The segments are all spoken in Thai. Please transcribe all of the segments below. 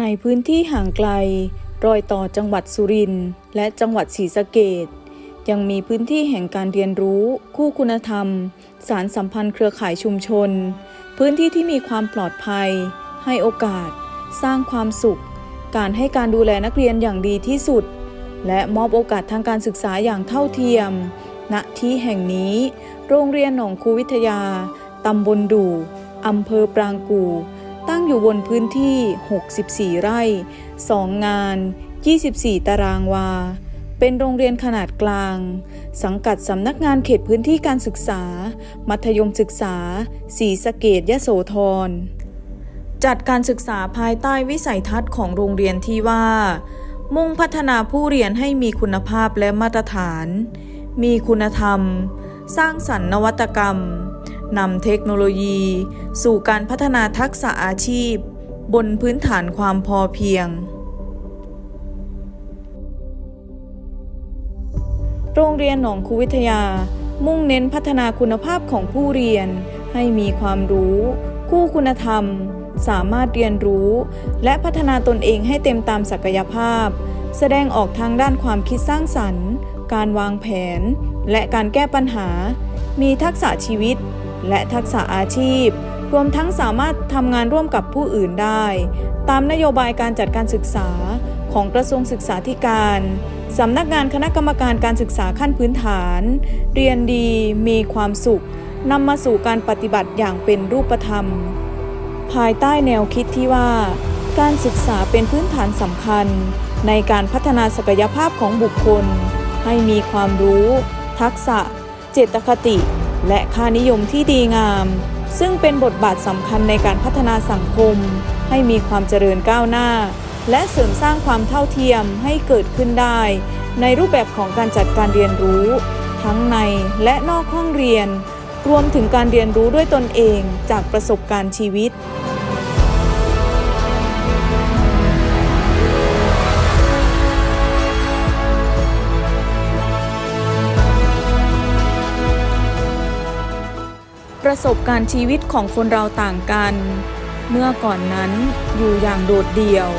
ในพื้นที่ห่างไกล รอยต่อจังหวัดสุรินทร์และจังหวัดศรีสะเกดยังมีพื้นที่แห่งการเรียนรู้ คู่คุณธรรม สารสัมพันธ์เครือข่ายชุมชน พื้นที่ที่มีความปลอดภัย ให้โอกาส สร้างความสุข การให้การดูแลนักเรียนอย่างดีที่สุด และมอบโอกาสทางการศึกษาอย่างเท่าเทียม ณ ที่แห่งนี้ โรงเรียนหนองคูวิทยา ตำบลดู่อำเภอปรางกู่ ตั้งอยู่บนพื้นที่ 64 ไร่ 2 งาน 24 ตารางวา เป็นโรงเรียนขนาดกลาง สังกัดสำนักงานเขตพื้นที่การศึกษา มัธยมศึกษาศรีสะเกดยะโสธร จัดการศึกษาภายใต้วิสัยทัศน์ของโรงเรียนที่ว่า มุ่งพัฒนาผู้เรียนให้มีคุณภาพและมาตรฐาน มีคุณธรรม สร้างสรรค์นวัตกรรม นำเทคโนโลยี สู่การพัฒนาทักษะอาชีพ บนพื้นฐานความพอเพียง โรงเรียนหนองคูวิทยา มุ่งเน้นพัฒนาคุณภาพของผู้เรียน ให้มีความรู้ คู่คุณธรรม สามารถเรียนรู้ และพัฒนาตนเองให้เต็มตามศักยภาพ แสดงออกทางด้านความคิดสร้างสรรค์ การวางแผน และการแก้ปัญหามีทักษะชีวิต และทักษะอาชีพ รวมทั้งสามารถทำงานร่วมกับผู้อื่นได้ ตามนโยบายการจัดการศึกษาของกระทรวงศึกษาธิการสำนักงานคณะกรรมการการศึกษาขั้นพื้นฐาน เรียนดีมีความสุขนำมาสู่การปฏิบัติอย่างเป็นรูปธรรม ภายใต้แนวคิดที่ว่า การศึกษาเป็นพื้นฐานสำคัญ ในการพัฒนาศักยภาพของบุคคล ให้มีความรู้ ทักษะ เจตคติ และค่านิยมที่ดีงาม ซึ่งเป็นบทบาทสำคัญในการพัฒนาสังคม ให้มีความเจริญก้าวหน้า และเสริมสร้างความเท่าเทียมให้เกิดขึ้นได้ ในรูปแบบของการจัดการเรียนรู้ ทั้งในและนอกห้องเรียน รวมถึงการเรียนรู้ด้วยตนเองจากประสบการณ์ชีวิต ประสบการณ์ชีวิตของคนเราต่างกัน เมื่อก่อนนั้นอยู่อย่างโดดเดี่ยว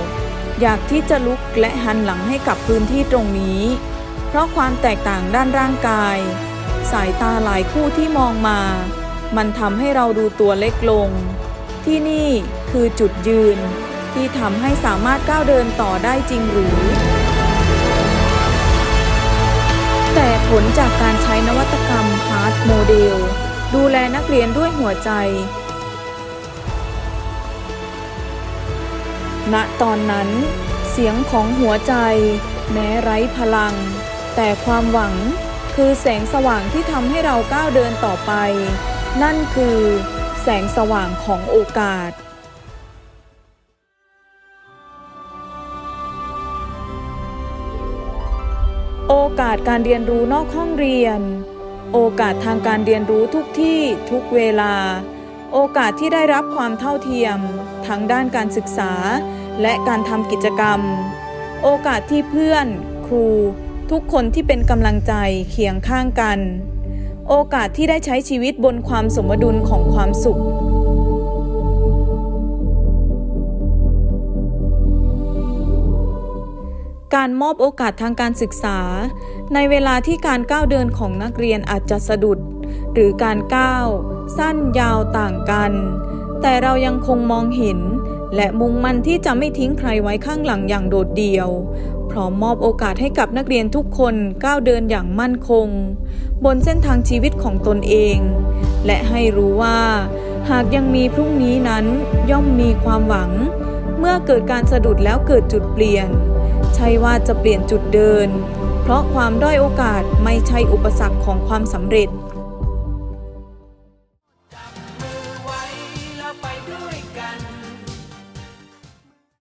อยากที่จะลุกและหันหลังให้กับพื้นที่ตรงนี้ เพราะความแตกต่างด้านร่างกาย สายตาหลายคู่ที่มองมา มันทำให้เราดูตัวเล็กลง ที่นี่คือจุดยืน ที่ทำให้สามารถก้าวเดินต่อได้จริงหรือ แต่ผลจากการใช้นวัตกรรม Heart Model ดูแลนักเรียนด้วยหัวใจ ณ ตอนนั้น เสียงของหัวใจ แม้ไร้พลัง แต่ความหวังคือแสงสว่างที่ทำให้เราก้าวเดินต่อไป นั่นคือ แสงสว่างของโอกาสโอกาสการเรียนรู้นอกห้องเรียน โอกาสทางการเรียนรู้ทุกที่ทุกเวลา โอกาสที่ได้รับความเท่าเทียมทั้งด้านการศึกษา และการทำกิจกรรม โอกาสที่เพื่อน ครู ทุกคนที่เป็นกำลังใจเคียงข้างกัน โอกาสที่ได้ใช้ชีวิตบนความสมดุลของความสุข การมอบโอกาสทางการศึกษา ในเวลาที่การก้าวเดินของนักเรียนอาจจะสะดุด หรือการก้าว สั้นยาวต่างกัน แต่เรายังคงมองเห็น และมุ่งมั่นที่จะไม่ทิ้งใครไว้ข้างหลังอย่างโดดเดี่ยว พร้อมมอบโอกาสให้กับนักเรียนทุกคนก้าวเดินอย่างมั่นคง บนเส้นทางชีวิตของตนเอง และให้รู้ว่า หากยังมีพรุ่งนี้นั้นย่อมมีความหวัง เมื่อเกิดการสะดุดแล้วเกิดจุดเปลี่ยน ใช่ว่าจะเปลี่ยนจุดเดิน เพราะความด้อยโอกาสไม่ใช่อุปสรรคของความสำเร็จ